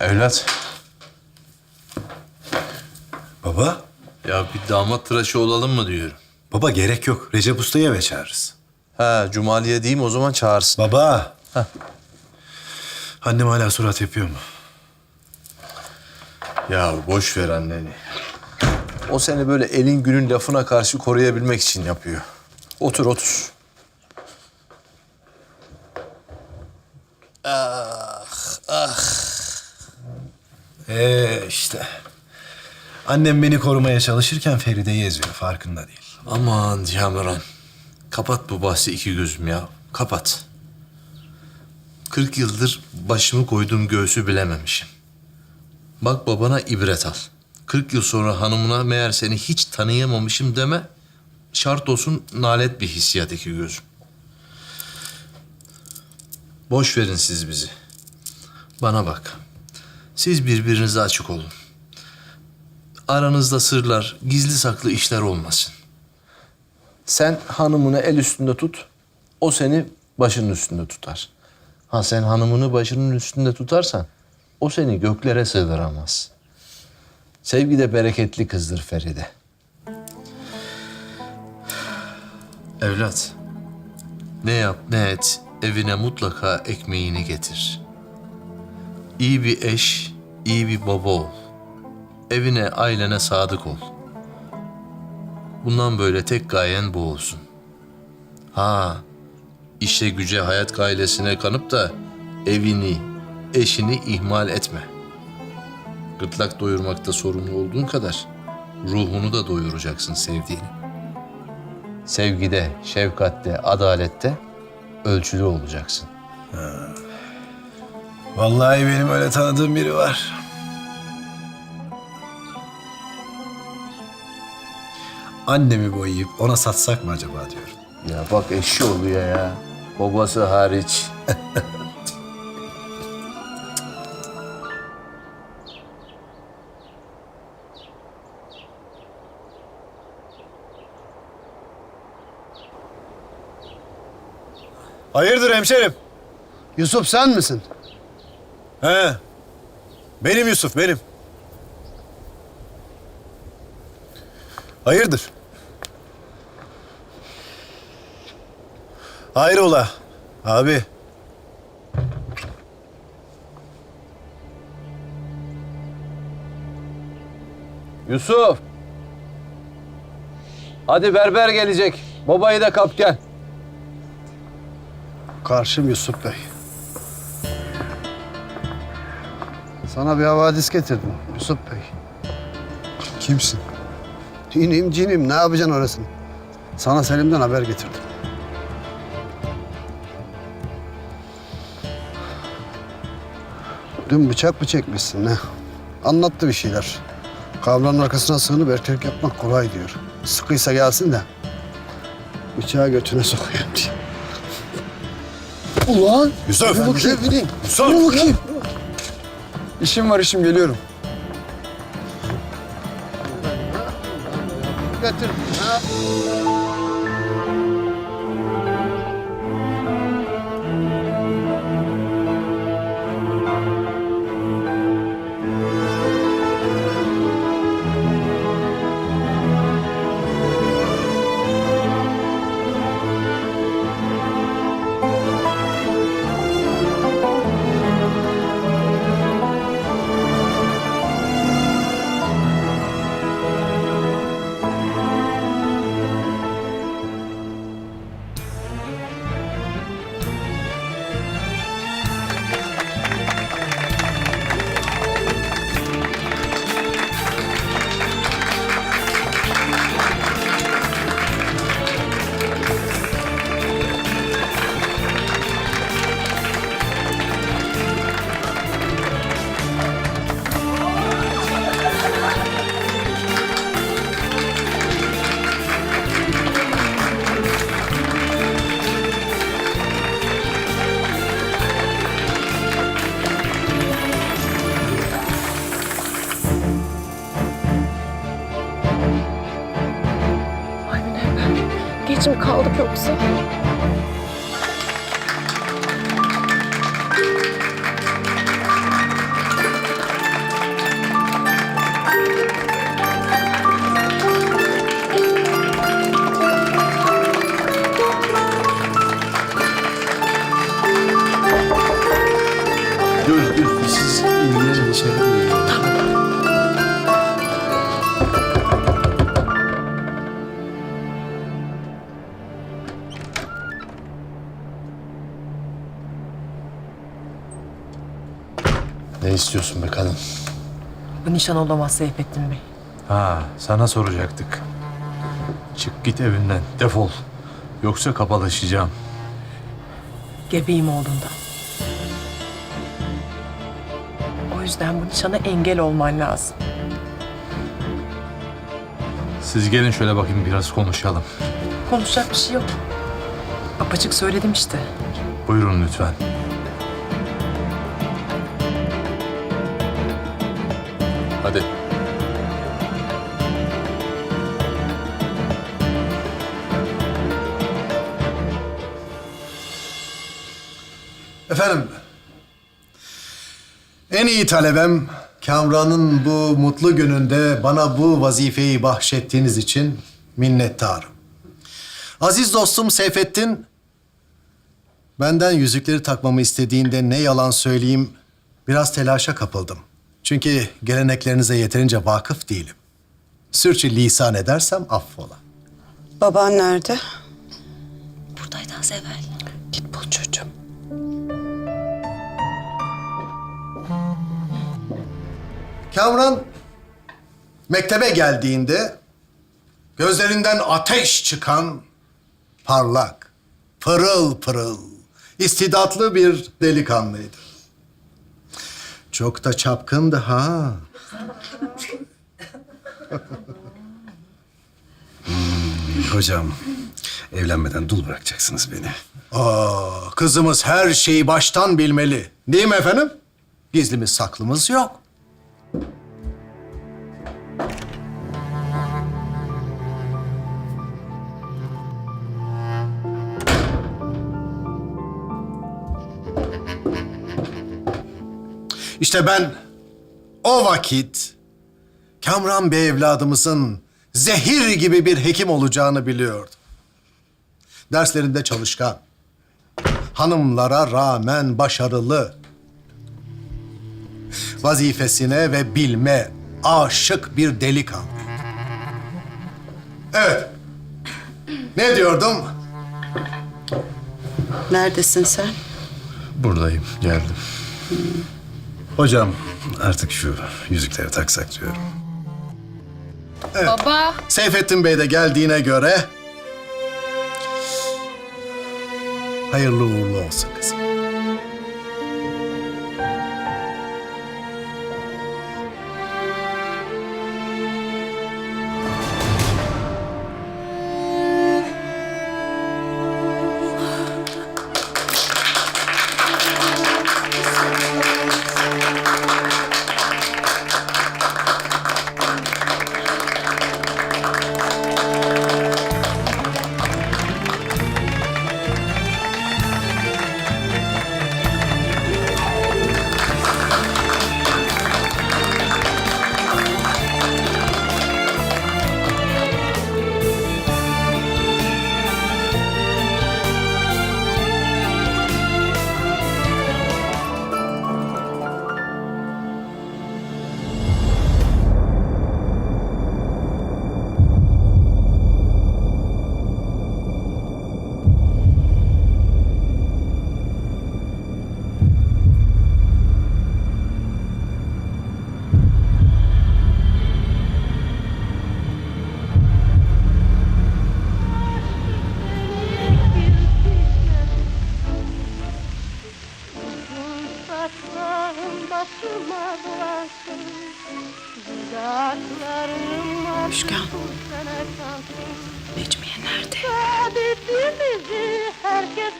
Evlat. Baba, Ya bir damat tıraşı olalım mı diyorum. baba gerek yok. Recep Usta'yı eve çağırırız. Ha Cumali'ye diyeyim o zaman çağırsın. Baba. Annem hala surat yapıyor mu? Ya boş ver anneni. O seni böyle elin günün lafına karşı koruyabilmek için yapıyor. Otur otur. Ee işte. Annem beni korumaya çalışırken Feride'yi eziyor. Farkında değil. Aman Cameron. Kapat bu bahsi iki gözüm ya. Kapat. Kırk yıldır başımı koyduğum göğsü bilememişim. Bak babana ibret al. Kırk yıl sonra hanımına meğer seni hiç tanıyamamışım deme. Şart olsun nalet bir hissiyat iki gözüm. Boş verin siz bizi. Bana bak. Siz birbirinize açık olun. Aranızda sırlar, gizli saklı işler olmasın. Sen hanımını el üstünde tut, o seni başının üstünde tutar. Ha sen hanımını başının üstünde tutarsan, o seni göklere sığdıramaz. Sevgi de bereketli kızdır Feride. Evlat, ne yap ne et, evine mutlaka ekmeğini getir. İyi bir eş, iyi bir baba ol. Evine, ailene sadık ol. Bundan böyle tek gayen bu olsun. Ha, işe güce hayat gailesine kanıp da evini, eşini ihmal etme. Gırtlak doyurmakta sorumlu olduğun kadar ruhunu da doyuracaksın sevdiğini. Sevgide, şefkatte, adalette ölçülü olacaksın. Vallahi benim öyle tanıdığım biri var. Annemi boyayıp ona satsak mı acaba diyorum. Ya bak eşi oluyor ya. Babası hariç. Hayırdır hemşerim? Yusuf sen misin? He. Benim Yusuf, benim. Hayırdır? Hayrola abi. Yusuf. Hadi berber gelecek. Babayı da kap gel. Karşım Yusuf Bey. Sana bir havadis getirdim Yusuf Bey. Kimsin? Dinim cinim ne yapacaksın orasını? Sana Selim'den haber getirdim. Dün bıçak mı çekmişsin ne? Anlattı bir şeyler. Kavranın arkasına sığınıp erkek yapmak kolay diyor. Sıkıysa gelsin de bıçağı götüne sokayım diye. Ulan! Yusuf! Dur bakayım. Yusuf! Dur bakayım. İşim var işim geliyorum. Ha? Anne, Dur dur siz indirin içeri buyurun. Ne istiyorsun be kadın? Bu nişan olamaz Seyfettin Bey. Ha, sana soracaktık. Çık git evinden, defol. Yoksa kapalaşacağım. Gebeyim oğlundan. Yüzden bu nişana engel olman lazım. Siz gelin şöyle bakayım biraz konuşalım. Konuşacak bir şey yok. Apaçık söyledim işte. Buyurun lütfen. Hadi. Efendim, en iyi talebem Kamran'ın bu mutlu gününde bana bu vazifeyi bahşettiğiniz için minnettarım. Aziz dostum Seyfettin, benden yüzükleri takmamı istediğinde ne yalan söyleyeyim, biraz telaşa kapıldım. Çünkü geleneklerinize yeterince vakıf değilim. Sürçü lisan edersem affola. Baban nerede? Buradaydı az evvel. Git bul çocuğum. Kamran mektebe geldiğinde gözlerinden ateş çıkan parlak, pırıl pırıl, istidatlı bir delikanlıydı. Çok da çapkındı ha. Hocam, evlenmeden dul bırakacaksınız beni. Aa, kızımız her şeyi baştan bilmeli. Değil mi efendim? Gizlimiz saklımız yok. İşte ben o vakit Kamran Bey evladımızın zehir gibi bir hekim olacağını biliyordum. Derslerinde çalışkan, hanımlara rağmen başarılı, vazifesine ve bilme aşık bir delikanlı. Evet. Ne diyordum? Neredesin sen? Buradayım, geldim. Hocam, artık şu yüzükleri taksak diyorum. Baba. Seyfettin Bey de geldiğine göre... Hayırlı uğurlu olsun kızım.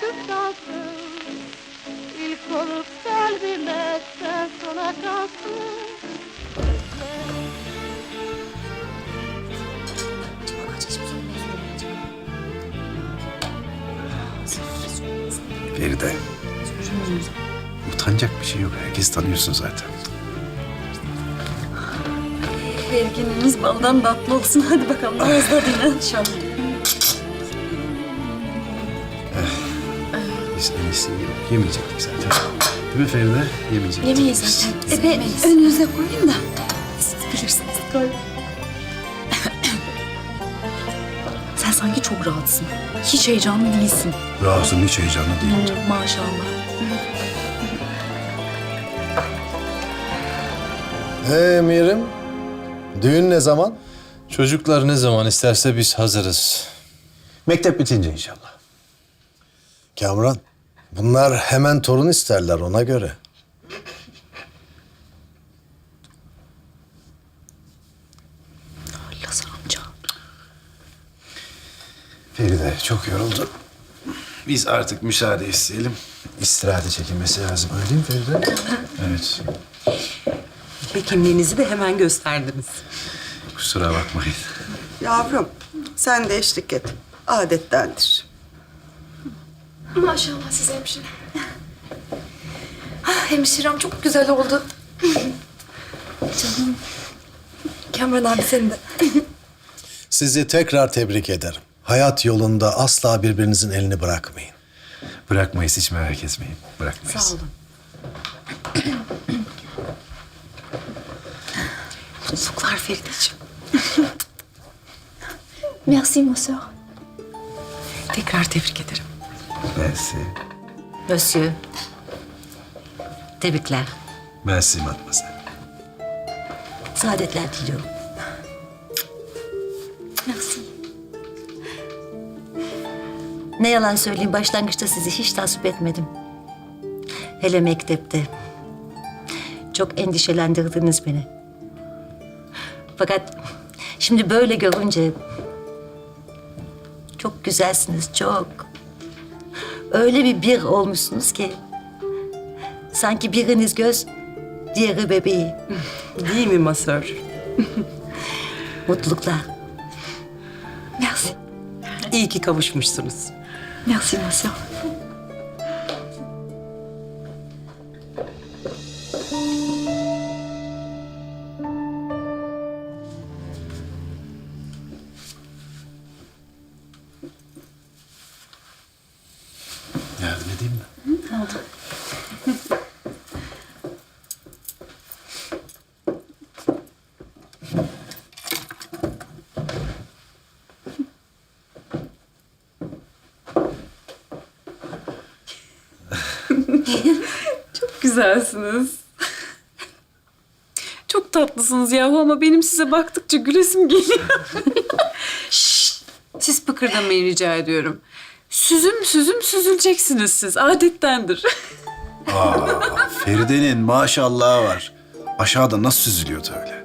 Kıskansın İlk olup kalbime sen sona kalsın Feride. Utanacak bir şey yok. Herkes tanıyorsun zaten. Her gününüz baldan tatlı olsun. Hadi bakalım ağızda dinlen. İnşallah. İyisi yok. Yemeyecektik zaten. Değil mi Feride? Yemeyecektik. Yemeyiz zaten. Ebe önünüze koyayım da. Siz bilirsiniz. Sen sanki çok rahatsın. Hiç heyecanlı değilsin. Rahatsızım hiç heyecanlı değilim. Maşallah. Ee Mirim, düğün ne zaman? Çocuklar ne zaman isterse biz hazırız. Mektep bitince inşallah. Kamran, bunlar hemen torun isterler ona göre. Lazar amca. Feride çok yoruldu. Biz artık müsaade isteyelim. İstirahate çekilmesi lazım. Öyle değil mi Feride? evet. Ve kimliğinizi de hemen gösterdiniz. Kusura bakmayın. Yavrum sen de eşlik et. Adettendir. Maşallah size hemşire. Ah, hemşirem çok güzel oldu. Canım. Kamran abi senin de. Sizi tekrar tebrik ederim. Hayat yolunda asla birbirinizin elini bırakmayın. Bırakmayız hiç merak etmeyin. Bırakmayız. Sağ olun. Mutluluklar Ferideciğim. Merci monsieur. Tekrar tebrik ederim. Merci. Monsieur. Tebrikler. Merci mademoiselle. Saadetler diliyorum. Merci. Ne yalan söyleyeyim başlangıçta sizi hiç tasvip etmedim. Hele mektepte. Çok endişelendirdiniz beni. Fakat şimdi böyle görünce çok güzelsiniz çok. Öyle bir bir olmuşsunuz ki sanki biriniz göz, diğeri bebeği. Değil mi masör? Mutluluklar. Merci. İyi ki kavuşmuşsunuz. Merci monsieur. Edeyim mi? Güzelsiniz. Çok tatlısınız yahu ama benim size baktıkça gülesim geliyor. Şşt! Siz pıkırdamayın rica ediyorum. Süzüm süzüm süzüleceksiniz siz. Adettendir. Feride'nin maşallahı var. Aşağıda nasıl süzülüyordu öyle?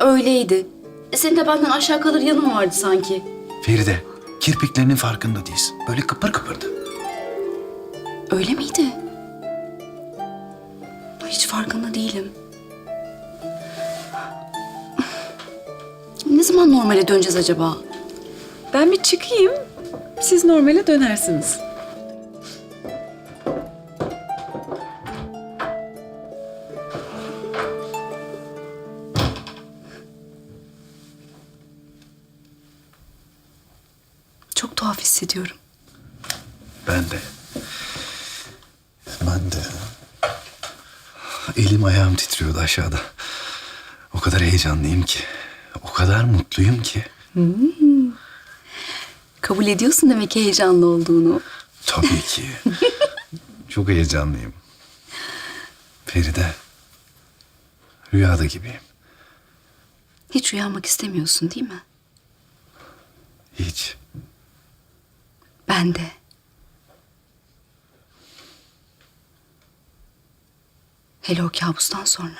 Öyleydi. E, Senin de benden aşağı kalır yanın vardı sanki. Feride, kirpiklerinin farkında değilsin. Böyle kıpır kıpırdı. Öyle miydi? Hiç farkında değilim. Ne zaman normale döneceğiz acaba? Ben bir çıkayım. Siz normale dönersiniz. Çok tuhaf hissediyorum. Ben de. Ben de. Elim ayağım titriyordu aşağıda. O kadar heyecanlıyım ki. O kadar mutluyum ki. Kabul ediyorsun demek ki heyecanlı olduğunu. Tabii ki. Çok heyecanlıyım. Feride. Rüyada gibiyim. Hiç uyanmak istemiyorsun değil mi? Hiç. Ben de. Hele o kabustan sonra.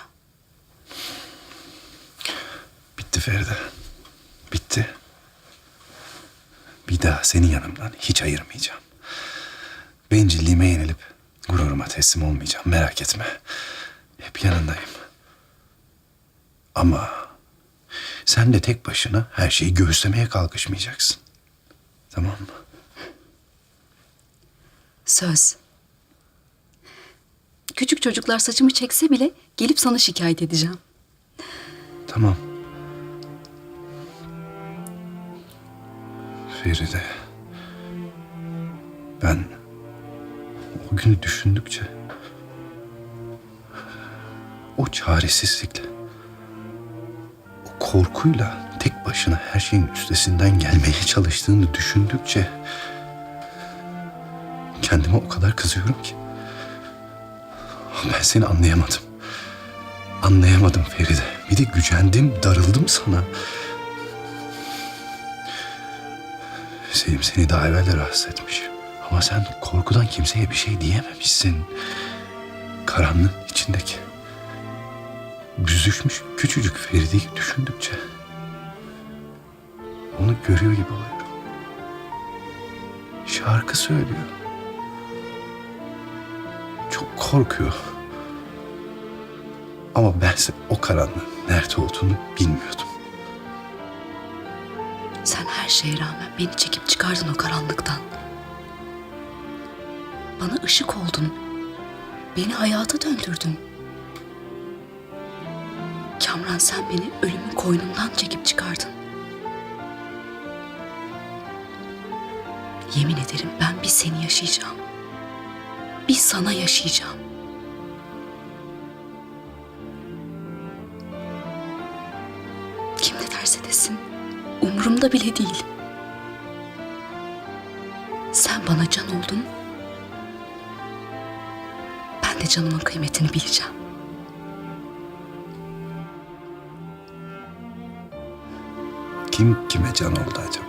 Bitti Feride. Bitti. Bir daha seni yanımdan hiç ayırmayacağım. Bencilliğime yenilip gururuma teslim olmayacağım. Merak etme. Hep yanındayım. Ama sen de tek başına her şeyi göğüslemeye kalkışmayacaksın. Tamam mı? Söz. Küçük çocuklar saçımı çekse bile gelip sana şikayet edeceğim. Tamam. Feride. Ben o günü düşündükçe o çaresizlikle o korkuyla tek başına her şeyin üstesinden gelmeye çalıştığını düşündükçe kendime o kadar kızıyorum ki. Ben seni anlayamadım. Anlayamadım Feride. Bir de gücendim, darıldım sana. Selim seni daha evvel de rahatsız etmiş. Ama sen korkudan kimseye bir şey diyememişsin. Karanlığın içindeki büzüşmüş küçücük Feride'yi düşündükçe onu görüyor gibi oluyorum. Şarkı söylüyor. Çok korkuyor. Ama bense o karanlığın nerede olduğunu bilmiyordum. Şeye rağmen beni çekip çıkardın o karanlıktan. Bana ışık oldun. Beni hayata döndürdün. Kamran sen beni ölümün koynundan çekip çıkardın. Yemin ederim ben bir seni yaşayacağım. Bir sana yaşayacağım. Umurumda bile değil. Sen bana can oldun. Ben de canımın kıymetini bileceğim. Kim kime can oldu acaba?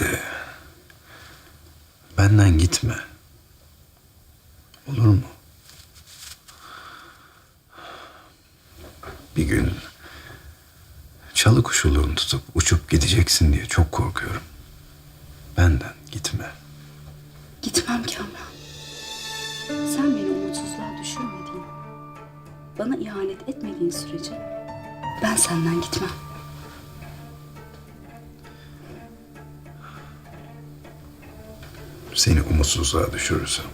Feride. Benden gitme. Olur mu? Bir gün çalı kuşuluğunu tutup uçup gideceksin diye çok korkuyorum. Benden gitme. Gitmem Kamran. Sen beni umutsuzluğa düşürmediğin, bana ihanet etmediğin sürece ben senden gitmem. Seni umutsuzluğa düşürürsem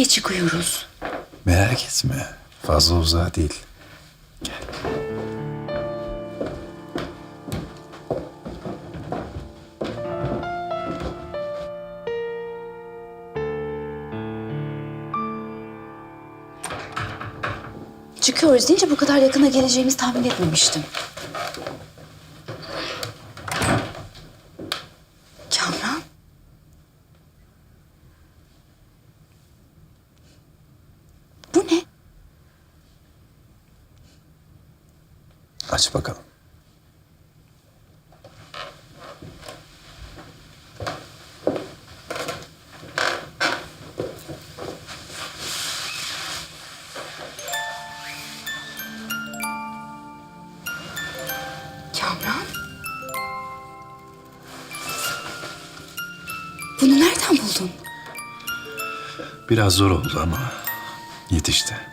Nereye çıkıyoruz? Merak etme. Fazla uzağa değil. Gel. Çıkıyoruz deyince bu kadar yakına geleceğimizi tahmin etmemiştim. Kamran? Bu ne? Aç bakalım. Kamran? Bunu nereden buldun? Biraz zor oldu ama yetişti.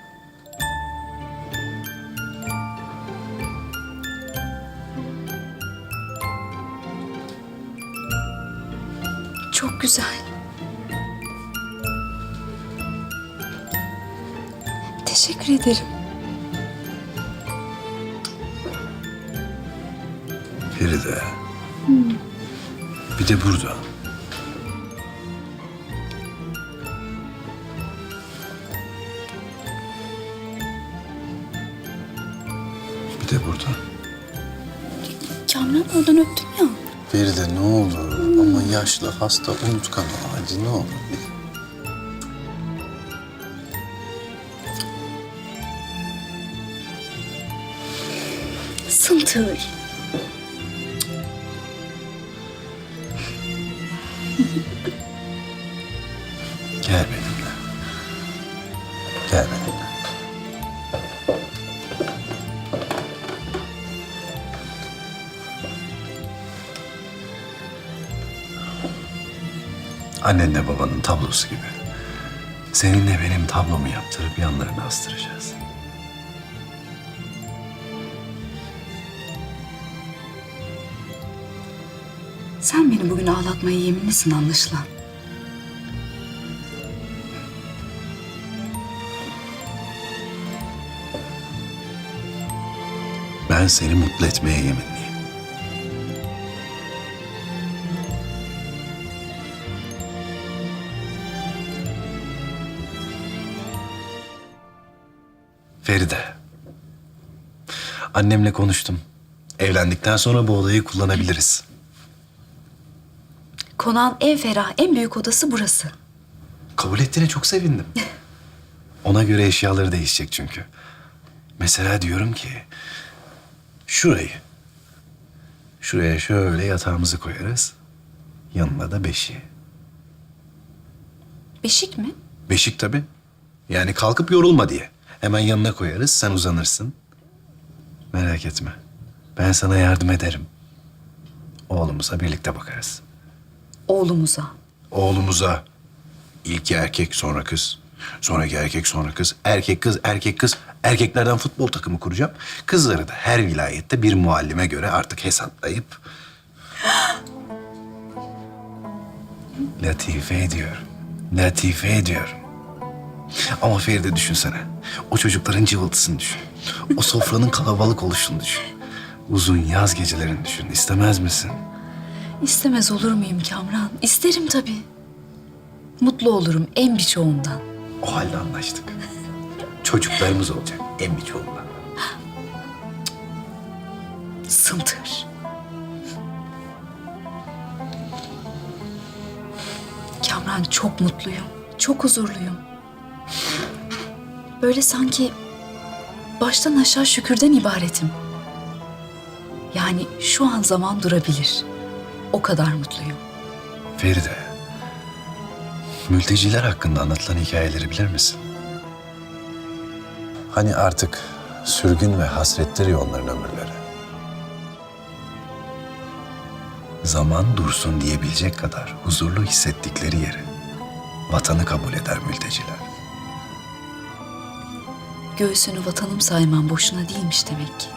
Güzel. Teşekkür ederim. Feride. Bir de burada. Bir de burada. Kamran oradan öptüm ya. Feride ne olur ama yaşlı, hasta, unutkan. Hadi ne olur. Sıntır. Annenle babanın tablosu gibi. Seninle benim tablomu yaptırıp yanlarına astıracağız. Sen beni bugün ağlatmaya yeminlisin anlaşılan. Ben seni mutlu etmeye yeminliyim. Annemle konuştum. Evlendikten sonra bu odayı kullanabiliriz. Konağın en ferah, en büyük odası burası. Kabul ettiğine çok sevindim. Ona göre eşyaları değişecek çünkü. Mesela diyorum ki... Şurayı. Şuraya şöyle yatağımızı koyarız. Yanına da beşiği. Beşik mi? Beşik tabii. Yani kalkıp yorulma diye. Hemen yanına koyarız, sen uzanırsın. Merak etme. Ben sana yardım ederim. Oğlumuza birlikte bakarız. Oğlumuza. Oğlumuza ilki erkek sonra kız. Sonraki erkek sonra kız. Erkek kız, erkek kız. Erkeklerden futbol takımı kuracağım. Kızları da her vilayette bir muallime göre artık hesaplayıp... Latife ediyorum. Latife ediyorum. Ama Feride düşünsene. O çocukların cıvıltısını düşün. O sofranın kalabalık oluşunu düşün. Uzun yaz gecelerini düşün. İstemez misin? İstemez olur muyum Kamran? İsterim tabii. Mutlu olurum en birçoğundan. O halde anlaştık. Çocuklarımız olacak en birçoğundan. Sıntır. Kamran çok mutluyum. Çok huzurluyum. Böyle sanki baştan aşağı şükürden ibaretim. Yani şu an zaman durabilir. O kadar mutluyum. Feride, mülteciler hakkında anlatılan hikayeleri bilir misin? Hani artık sürgün ve hasrettir ya onların ömürleri. Zaman dursun diyebilecek kadar huzurlu hissettikleri yeri vatanı kabul eder mülteciler. Göğsünü vatanım sayman boşuna değilmiş demek ki.